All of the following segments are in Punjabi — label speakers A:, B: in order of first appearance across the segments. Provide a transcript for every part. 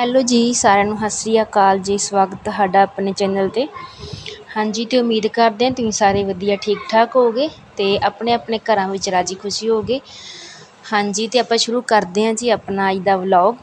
A: ਹੈਲੋ ਜੀ, ਸਾਰਿਆਂ ਨੂੰ ਸਤਿ ਸ਼੍ਰੀ ਅਕਾਲ ਜੀ, ਸਵਾਗਤ ਤੁਹਾਡਾ ਆਪਣੇ ਚੈਨਲ 'ਤੇ। ਹਾਂਜੀ ਅਤੇ ਉਮੀਦ ਕਰਦੇ ਹਾਂ ਤੁਸੀਂ ਸਾਰੇ ਵਧੀਆ ਠੀਕ ਠਾਕ ਹੋਗੇ ਅਤੇ ਆਪਣੇ ਆਪਣੇ ਘਰਾਂ ਵਿੱਚ ਰਾਜੀ ਖੁਸ਼ੀ ਹੋਗੇ ਹਾਂਜੀ ਅਤੇ ਆਪਾਂ ਸ਼ੁਰੂ ਕਰਦੇ ਹਾਂ ਜੀ ਆਪਣਾ ਅੱਜ ਦਾ ਵਲੌਗ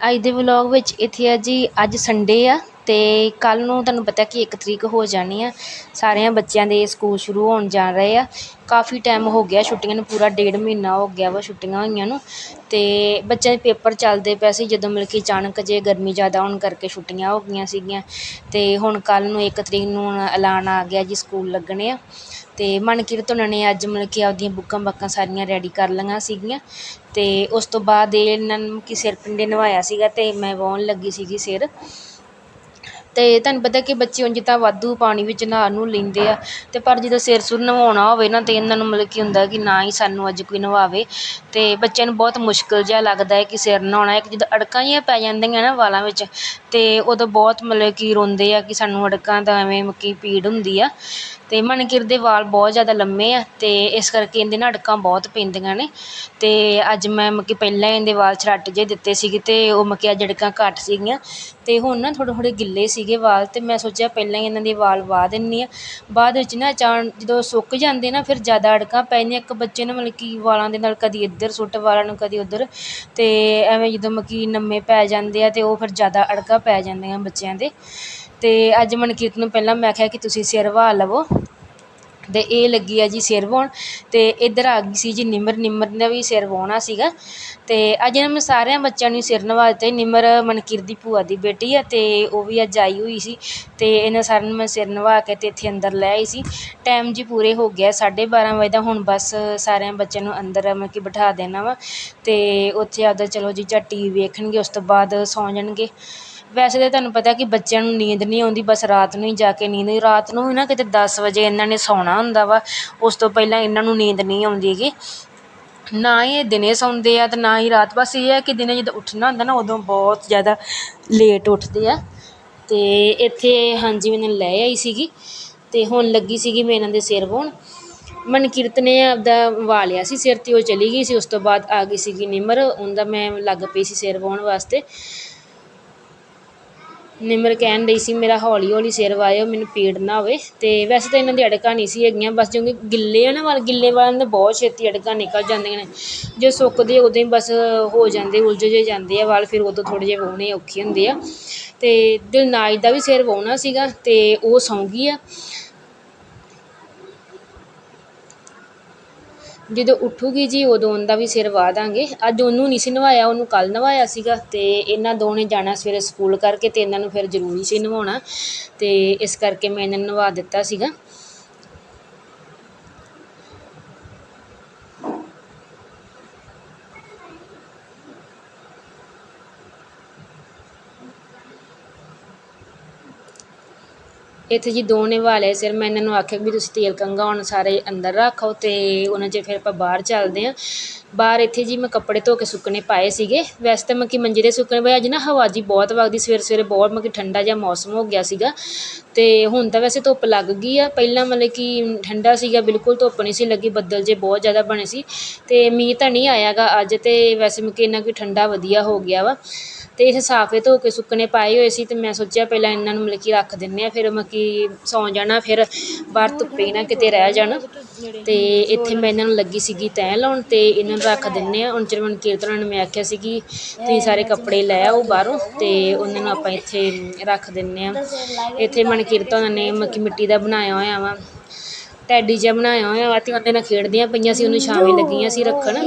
A: ਅੱਜ ਦੇ ਵਲੌਗ ਵਿੱਚ ਇੱਥੇ ਆ ਜੀ, ਅੱਜ ਸੰਡੇ ਆ। ਅਤੇ ਕੱਲ੍ਹ ਨੂੰ ਤੁਹਾਨੂੰ ਪਤਾ ਕਿ ਇੱਕ ਤਰੀਕ ਹੋ ਜਾਣੀ ਆ। ਸਾਰਿਆਂ ਬੱਚਿਆਂ ਦੇ ਸਕੂਲ ਸ਼ੁਰੂ ਹੋਣ ਜਾ ਰਹੇ ਆ। ਕਾਫੀ ਟਾਈਮ ਹੋ ਗਿਆ ਛੁੱਟੀਆਂ ਨੂੰ, ਪੂਰਾ ਡੇਢ ਮਹੀਨਾ ਹੋ ਗਿਆ ਵਾ ਛੁੱਟੀਆਂ ਹੋਈਆਂ ਨੂੰ। ਅਤੇ ਬੱਚਿਆਂ ਦੇ ਪੇਪਰ ਚੱਲਦੇ ਪਏ ਸੀ, ਜਦੋਂ ਮਤਲਬ ਕਿ ਅਚਾਨਕ ਜੇ ਗਰਮੀ ਜ਼ਿਆਦਾ ਹੋਣ ਕਰਕੇ ਛੁੱਟੀਆਂ ਹੋ ਗਈਆਂ ਸੀਗੀਆਂ। ਅਤੇ ਹੁਣ ਕੱਲ੍ਹ ਨੂੰ ਇੱਕ ਤਰੀਕ ਨੂੰ ਐਲਾਨ ਆ ਗਿਆ ਜੀ ਸਕੂਲ ਲੱਗਣੇ ਆ। ਅਤੇ ਮਨਕੀਰਤ ਉਹਨਾਂ ਨੇ ਅੱਜ ਮਤਲਬ ਕਿ ਆਪਦੀਆਂ ਬੁੱਕਾਂ ਬਾਕਾਂ ਸਾਰੀਆਂ ਰੈਡੀ ਕਰ ਲਈਆਂ ਸੀਗੀਆਂ। ਅਤੇ ਉਸ ਤੋਂ ਬਾਅਦ ਇਹ ਇਹਨਾਂ ਨੂੰ ਕਿ ਸਿਰ ਪਿੰਡੇ ਨਵਾਇਆ ਸੀਗਾ ਅਤੇ ਮੈਂ ਵਾਹੁਣ ਲੱਗੀ ਸੀਗੀ ਸਿਰ। ਅਤੇ ਤੁਹਾਨੂੰ ਪਤਾ ਕਿ ਬੱਚੇ ਉਂਝ ਤਾਂ ਵਾਧੂ ਪਾਣੀ ਵਿੱਚ ਨਹਾ ਨੂੰ ਲੈਂਦੇ ਆ ਅਤੇ ਪਰ ਜਦੋਂ ਸਿਰ ਸੁਰ ਨਹਾਉਣਾ ਹੋਵੇ ਨਾ ਤਾਂ ਇਹਨਾਂ ਨੂੰ ਮਤਲਬ ਕਿ ਹੁੰਦਾ ਕਿ ਨਾ ਹੀ ਸਾਨੂੰ ਅੱਜ ਕੋਈ ਨਵਾਵੇ ਅਤੇ ਬੱਚਿਆਂ ਨੂੰ ਬਹੁਤ ਮੁਸ਼ਕਿਲ ਜਿਹਾ ਲੱਗਦਾ ਹੈ ਕਿ ਸਿਰ ਨਹਾਉਣਾ ਇੱਕ ਜਿੱਦਾਂ ਅੜਕਾਂ ਜਿਹੀਆਂ ਪੈ ਜਾਂਦੀਆਂ ਨਾ ਵਾਲਾਂ ਵਿੱਚ ਅਤੇ ਉਦੋਂ ਬਹੁਤ ਮਤਲਬ ਕਿ ਰੋਂਦੇ ਆ ਕਿ ਸਾਨੂੰ ਅੜਕਾਂ ਦਾ ਐਵੇਂ ਕਿ ਪੀੜ ਹੁੰਦੀ ਆ ਅਤੇ ਮਨਕਿਰਤ ਦੇ ਵਾਲ ਬਹੁਤ ਜ਼ਿਆਦਾ ਲੰਮੇ ਆ ਅਤੇ ਇਸ ਕਰਕੇ ਇਹਦੇ ਨਾ ਅੜਕਾਂ ਬਹੁਤ ਪੈਂਦੀਆਂ ਨੇ ਅਤੇ ਅੱਜ ਮੈਂ ਮਤਲਬ ਕਿ ਪਹਿਲਾਂ ਇਹਦੇ ਵਾਲ ਛੱਟ ਜਿਹੇ ਦਿੱਤੇ ਸੀਗੇ ਅਤੇ ਉਹ ਮਤਲਬ ਕਿ ਅੱਜ ਅੜਕਾਂ ਘੱਟ ਸੀਗੀਆਂ ਅਤੇ ਹੁਣ ਨਾ ਥੋੜ੍ਹੇ ਥੋੜ੍ਹੇ ਗਿੱਲੇ ਸੀ ਸੀਗੇ ਵਾਲ ਅਤੇ ਮੈਂ ਸੋਚਿਆ ਪਹਿਲਾਂ ਹੀ ਇਹਨਾਂ ਦੇ ਵਾਲ ਵਾਹ ਦਿੰਦੀ ਹਾਂ ਬਾਅਦ ਵਿੱਚ ਨਾ ਅਚਾਨ ਜਦੋਂ ਸੁੱਕ ਜਾਂਦੇ ਨਾ ਫਿਰ ਜ਼ਿਆਦਾ ਅੜਕਾਂ ਪੈ ਜਾਂਦੀਆਂ। ਇੱਕ ਬੱਚੇ ਨੂੰ ਮਤਲਬ ਕਿ ਵਾਲਾਂ ਦੇ ਨਾਲ ਕਦੀ ਇੱਧਰ ਸੁੱਟ, ਵਾਲਾਂ ਨੂੰ ਕਦੀ ਉੱਧਰ। ਅਤੇ ਐਵੇਂ ਜਦੋਂ ਮਤਲਬ ਕਿ ਨੰਮੇ ਪੈ ਜਾਂਦੇ ਆ ਅਤੇ ਉਹ ਫਿਰ ਜ਼ਿਆਦਾ ਅੜਕਾਂ ਪੈ ਜਾਂਦੀਆਂ ਬੱਚਿਆਂ ਦੇ। ਅਤੇ ਅੱਜ ਮਨਕੀਰਤ ਨੂੰ ਪਹਿਲਾਂ ਮੈਂ ਕਿਹਾ ਕਿ ਤੁਸੀਂ ਸਿਰ ਵਾਹ ਲਵੋ। ਅਤੇ ਇਹ ਲੱਗੀ ਆ ਜੀ ਸਿਰ ਵਾਹੁਣ ਅਤੇ ਇੱਧਰ ਆ ਗਈ ਸੀ ਜੀ ਨਿਮਰ ਨਿਮਰ ਦਾ ਵੀ ਸਿਰ ਵਾਹੁਣਾ ਸੀਗਾ ਅਤੇ ਅੱਜ ਮੈਂ ਸਾਰਿਆਂ ਬੱਚਿਆਂ ਨੂੰ ਸਿਰ ਨਵਾ ਦਿੱਤੇ ਨਿਮਰ ਮਨਕੀਰਤ ਦੀ ਭੂਆ ਦੀ ਬੇਟੀ ਆ ਅਤੇ ਉਹ ਵੀ ਅੱਜ ਆਈ ਹੋਈ ਸੀ ਅਤੇ ਇਹਨਾਂ ਸਾਰਿਆਂ ਨੂੰ ਮੈਂ ਸਿਰ ਨਵਾ ਕੇ ਅਤੇ ਇੱਥੇ ਅੰਦਰ ਲੈ ਆਈ ਸੀ। ਟਾਈਮ ਜੀ ਪੂਰੇ ਹੋ ਗਿਆ ਸਾਢੇ ਬਾਰਾਂ ਵਜੇ ਦਾ, ਹੁਣ ਬਸ ਸਾਰਿਆਂ ਬੱਚਿਆਂ ਨੂੰ ਅੰਦਰ ਮਤਲਬ ਕਿ ਬਿਠਾ ਦੇਣਾ ਵਾ ਅਤੇ ਉੱਥੇ ਆਪਦਾ ਚਲੋ ਜੀ ਜਾਂ ਟੀ ਵੀ ਵੇਖਣਗੇ, ਉਸ ਤੋਂ ਬਾਅਦ ਸੌਂ ਜਾਣਗੇ। ਵੈਸੇ ਤਾਂ ਤੁਹਾਨੂੰ ਪਤਾ ਕਿ ਬੱਚਿਆਂ ਨੂੰ ਨੀਂਦ ਨਹੀਂ ਆਉਂਦੀ, ਬਸ ਰਾਤ ਨੂੰ ਹੀ ਜਾ ਕੇ ਨੀਂਦ ਰਾਤ ਨੂੰ ਨਾ ਕਿਤੇ ਦਸ ਵਜੇ ਇਹਨਾਂ ਨੇ ਸੌਣਾ ਹੁੰਦਾ ਵਾ, ਉਸ ਤੋਂ ਪਹਿਲਾਂ ਇਹਨਾਂ ਨੂੰ ਨੀਂਦ ਨਹੀਂ ਆਉਂਦੀ ਹੈਗੀ। ਨਾ ਹੀ ਇਹ ਦਿਨੇ ਸੌਂਦੇ ਆ ਅਤੇ ਨਾ ਹੀ ਰਾਤ। ਬਸ ਇਹ ਹੈ ਕਿ ਦਿਨੇ ਜਦੋਂ ਉੱਠਣਾ ਹੁੰਦਾ ਨਾ, ਉਦੋਂ ਬਹੁਤ ਜ਼ਿਆਦਾ ਲੇਟ ਉੱਠਦੇ ਆ। ਅਤੇ ਇੱਥੇ ਹਾਂਜੀ ਮੈਨੂੰ ਲੈ ਆਈ ਸੀਗੀ ਅਤੇ ਹੁਣ ਲੱਗੀ ਸੀਗੀ ਮੈਂ ਇਹਨਾਂ ਦੇ ਸਿਰ ਵਾਹੁਣ ਮਨਕਿਰਤ ਨੇ ਆਪਦਾ ਵਾਹ ਲਿਆ ਸੀ ਸਿਰ 'ਤੇ, ਉਹ ਚਲੀ ਗਈ ਸੀ। ਉਸ ਤੋਂ ਬਾਅਦ ਆ ਗਈ ਸੀਗੀ ਨਿਮਰ, ਉਹਦਾ ਮੈਂ ਲੱਗ ਪਈ ਸੀ ਸਿਰ ਵਾਹੁਣ ਵਾਸਤੇ। ਨਿਮਰ ਕਹਿਣ ਡਈ ਸੀ, ਮੇਰਾ ਹੌਲੀ ਹੌਲੀ ਸਿਰ ਵਾਇਓ ਮੈਨੂੰ ਪੀੜ ਨਾ ਹੋਵੇ। ਅਤੇ ਵੈਸੇ ਤਾਂ ਇਹਨਾਂ ਦੀ ਅੜਕਾਂ ਨਹੀਂ ਸੀ ਹੈਗੀਆਂ, ਬਸ ਜਿਉਂਕਿ ਗਿੱਲੇ ਆ ਨਾ ਵਾਲ, ਗਿੱਲੇ ਵਾਲਾਂ ਦੇ ਬਹੁਤ ਛੇਤੀ ਅੜਕਾਂ ਨਿਕਲ ਜਾਂਦੀਆਂ ਨੇ। ਜੇ ਸੁੱਕਦੇ ਉਦੋਂ ਹੀ ਬਸ ਹੋ ਜਾਂਦੇ, ਉਲਝ ਜੇ ਜਾਂਦੇ ਆ ਵਾਲ, ਫਿਰ ਉਦੋਂ ਥੋੜ੍ਹੇ ਜਿਹੇ ਵਾਹੁਣੇ ਔਖੇ ਹੁੰਦੇ ਆ। ਅਤੇ ਦਿਲਨਾਜ ਦਾ ਵੀ ਸਿਰ ਵਾਹੁਣਾ ਸੀਗਾ ਅਤੇ ਉਹ ਸੌਂ ਗਈ ਆ। ਜਦੋਂ ਉੱਠੂਗੀ ਜੀ, ਉਦੋਂ ਉਹਦਾ ਵੀ ਸਿਰ ਵਾਹ ਦਾਂਗੇ। ਅੱਜ ਉਹਨੂੰ ਨਹੀਂ ਸੀ ਨਵਾਇਆ, ਉਹਨੂੰ ਕੱਲ੍ਹ ਨਵਾਇਆ ਸੀਗਾ ਅਤੇ ਇਹਨਾਂ ਦੋ ਨੇ ਜਾਣਾ ਸਵੇਰੇ ਸਕੂਲ ਕਰਕੇ ਅਤੇ ਇਹਨਾਂ ਨੂੰ ਫਿਰ ਜ਼ਰੂਰੀ ਸੀ ਨਵਾਉਣਾ। ਅਤੇ ਇਸ ਕਰਕੇ ਮੈਂ ਇਹਨਾਂ ਨੂੰ ਨਵਾ ਦਿੱਤਾ ਸੀਗਾ। ਇੱਥੇ ਜੀ ਦੋ ਨੇ ਵਾਲੇ ਸਿਰ, ਮੈਂ ਇਹਨਾਂ ਨੂੰ ਆਖਿਆ ਵੀ ਤੁਸੀਂ ਤੇਲ ਕੰਘਾ ਹੁਣ ਸਾਰੇ ਅੰਦਰ ਰੱਖੋ ਅਤੇ ਉਹਨਾਂ 'ਚ ਫਿਰ ਆਪਾਂ ਬਾਹਰ ਚੱਲਦੇ ਹਾਂ। ਬਾਹਰ ਇੱਥੇ ਜੀ ਮੈਂ ਕੱਪੜੇ ਧੋ ਕੇ ਸੁੱਕਣੇ ਪਾਏ ਸੀਗੇ। ਵੈਸੇ ਤਾਂ ਮੈਂ ਕਿ ਮੰਜੇ ਦੇ ਸੁੱਕਣੇ ਪਏ ਅੱਜ ਨਾ ਹਵਾ ਜੀ ਬਹੁਤ ਵਗਦੀ ਸਵੇਰੇ ਸਵੇਰੇ ਬਹੁਤ ਮਤਲਬ ਕਿ ਠੰਡਾ ਜਿਹਾ ਮੌਸਮ ਹੋ ਗਿਆ ਸੀਗਾ। ਅਤੇ ਹੁਣ ਤਾਂ ਵੈਸੇ ਧੁੱਪ ਲੱਗ ਗਈ ਆ। ਪਹਿਲਾਂ ਮਤਲਬ ਕਿ ਠੰਡਾ ਸੀਗਾ, ਬਿਲਕੁਲ ਧੁੱਪ ਨਹੀਂ ਸੀ ਲੱਗੀ, ਬੱਦਲ ਜੇ ਬਹੁਤ ਜ਼ਿਆਦਾ ਬਣੇ ਸੀ। ਅਤੇ ਮੀਂਹ ਤਾਂ ਨਹੀਂ ਆਇਆ ਗਾ ਅੱਜ ਅਤੇ ਵੈਸੇ ਮਤਲਬ ਕਿ ਇੰਨਾ ਕਿ ਠੰਡਾ ਵਧੀਆ ਹੋ ਗਿਆ ਵਾ। ਅਤੇ ਇਹ ਸਾਫੇ ਧੋ ਕੇ ਸੁੱਕਣੇ ਪਾਏ ਹੋਏ ਸੀ ਅਤੇ ਮੈਂ ਸੋਚਿਆ ਪਹਿਲਾਂ ਇਹਨਾਂ ਨੂੰ ਮਤਲਬ ਕਿ ਰੱਖ ਦਿੰਦੇ ਹਾਂ, ਫਿਰ ਮਤਲਬ ਕਿ ਸੌਂ ਜਾਣਾ, ਫਿਰ ਬਾਹਰ ਧੁੱਪੇ ਨਾ ਕਿਤੇ ਰਹਿ ਜਾਣ। ਅਤੇ ਇੱਥੇ ਮੈਂ ਇਹਨਾਂ ਨੂੰ ਲੱਗੀ ਸੀਗੀ ਤੈਅ ਲਾਉਣ ਅਤੇ ਇਹਨਾਂ ਨੂੰ ਰੱਖ ਦਿੰਦੇ ਹਾਂ। ਹੁਣ ਚਿਰ ਮੈਨੂੰ ਕੀਰਤਨਾਂ ਨੂੰ ਮੈਂ ਆਖਿਆ ਸੀ ਕਿ ਤੁਸੀਂ ਸਾਰੇ ਕੱਪੜੇ ਲੈ ਆਓ ਬਾਹਰੋਂ ਅਤੇ ਉਹਨਾਂ ਨੂੰ ਆਪਾਂ ਇੱਥੇ ਰੱਖ ਦਿੰਦੇ ਹਾਂ। ਇੱਥੇ ਮਨਕੀਰਤਾਂ ਨੇ ਮਤਲਬ ਕਿ ਮਿੱਟੀ ਦਾ ਬਣਾਇਆ ਹੋਇਆ ਵਾ, ਟੈਡੀ ਜਿਹਾ ਬਣਾਇਆ ਹੋਇਆ ਵਾ ਅਤੇ ਉਹਦੇ ਨਾਲ ਖੇਡਦੀਆਂ ਪਈਆਂ ਸੀ, ਉਹਨੂੰ ਛਾਵੇਂ ਲੱਗੀਆਂ ਸੀ ਰੱਖਣ।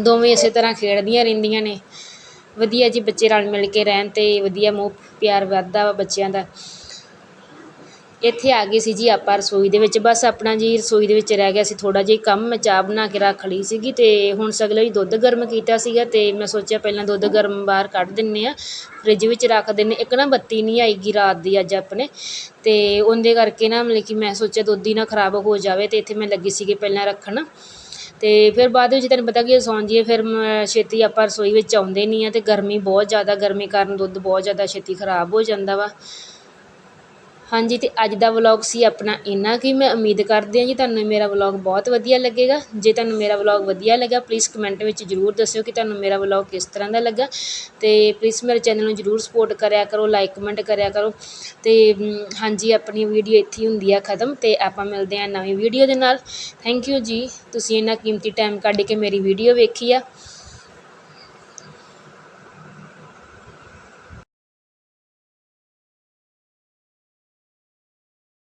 A: ਦੋਵੇਂ ਇਸੇ ਤਰ੍ਹਾਂ ਖੇਡਦੀਆਂ ਰਹਿੰਦੀਆਂ ਨੇ। ਵਧੀਆ ਜੀ ਬੱਚੇ ਰਲ ਮਿਲ ਕੇ ਰਹਿਣ ਅਤੇ ਵਧੀਆ ਮੋਹ ਪਿਆਰ ਵੱਧਦਾ ਵਾ ਬੱਚਿਆਂ ਦਾ। ਇੱਥੇ ਆ ਗਏ ਸੀ ਜੀ ਆਪਾਂ ਰਸੋਈ ਦੇ ਵਿੱਚ। ਬਸ ਆਪਣਾ ਜੀ ਰਸੋਈ ਦੇ ਵਿੱਚ ਰਹਿ ਗਿਆ ਸੀ। ਥੋੜ੍ਹਾ ਜਿਹਾ ਕੰਮ ਮੈਂ ਚਾਹ ਬਣਾ ਕੇ ਰੱਖ ਲਈ ਸੀਗੀ ਅਤੇ ਹੁਣ ਸਗਲੇ ਵੀ ਦੁੱਧ ਗਰਮ ਕੀਤਾ ਸੀਗਾ ਅਤੇ ਮੈਂ ਸੋਚਿਆ ਪਹਿਲਾਂ ਦੁੱਧ ਗਰਮ ਬਾਹਰ ਕੱਢ ਦਿੰਦੇ ਹਾਂ ਫਰਿੱਜ ਵਿੱਚ ਰੱਖ ਦਿੰਦੇ ਇੱਕ ਨਾ ਬੱਤੀ ਨਹੀਂ ਆਏਗੀ ਰਾਤ ਦੀ ਅੱਜ ਆਪਣੇ ਅਤੇ ਉਹਦੇ ਕਰਕੇ ਨਾ ਮਤਲਬ ਕਿ ਮੈਂ ਸੋਚਿਆ ਦੁੱਧ ਹੀ ਨਾ ਖਰਾਬ ਹੋ ਜਾਵੇ ਅਤੇ ਇੱਥੇ ਮੈਂ ਲੱਗੀ ਸੀਗੀ ਪਹਿਲਾਂ ਰੱਖਣ। ਅਤੇ ਫਿਰ ਬਾਅਦ ਵਿੱਚ ਤੈਨੂੰ ਪਤਾ ਕਿ ਸੌਂ ਜਾਈਏ ਫਿਰ ਛੇਤੀ ਆਪਾਂ ਰਸੋਈ ਵਿੱਚ ਆਉਂਦੇ ਨਹੀਂ ਆ ਅਤੇ ਗਰਮੀ ਬਹੁਤ ਜ਼ਿਆਦਾ, ਗਰਮੀ ਕਾਰਨ ਦੁੱਧ ਬਹੁਤ ਜ਼ਿਆਦਾ ਛੇਤੀ ਖਰਾਬ ਹੋ ਜਾਂਦਾ ਵਾ। ਹਾਂਜੀ ਅਤੇ ਅੱਜ ਦਾ ਵਲੋਗ ਸੀ ਆਪਣਾ ਇੰਨਾ ਕੀ ਮੈਂ ਉਮੀਦ ਕਰਦੀ ਹਾਂ ਜੀ ਤੁਹਾਨੂੰ ਮੇਰਾ ਵਲੋਗ ਬਹੁਤ ਵਧੀਆ ਲੱਗੇਗਾ। ਜੇ ਤੁਹਾਨੂੰ ਮੇਰਾ ਵਲੋਗ ਵਧੀਆ ਲੱਗਾ ਪਲੀਜ਼ ਕਮੈਂਟ ਵਿੱਚ ਜ਼ਰੂਰ ਦੱਸਿਓ ਕਿ ਤੁਹਾਨੂੰ ਮੇਰਾ ਵਲੋਗ ਕਿਸ ਤਰ੍ਹਾਂ ਦਾ ਲੱਗਾ। ਅਤੇ ਪਲੀਜ਼ ਮੇਰੇ ਚੈਨਲ ਨੂੰ ਜ਼ਰੂਰ ਸਪੋਰਟ ਕਰਿਆ ਕਰੋ ਲਾਈਕ ਕਮੈਂਟ ਕਰਿਆ ਕਰੋ। ਅਤੇ ਹਾਂਜੀ, ਆਪਣੀ ਵੀਡੀਓ ਇੱਥੇ ਹੁੰਦੀ ਆ ਖਤਮ ਅਤੇ ਆਪਾਂ ਮਿਲਦੇ ਹਾਂ ਨਵੀਂ ਵੀਡੀਓ ਦੇ ਨਾਲ। ਥੈਂਕ ਯੂ ਜੀ। ਤੁਸੀਂ ਇੰਨਾ ਕੀਮਤੀ ਟਾਈਮ ਕੱਢ ਕੇ ਮੇਰੀ ਵੀਡੀਓ ਵੇਖੀ ਆ।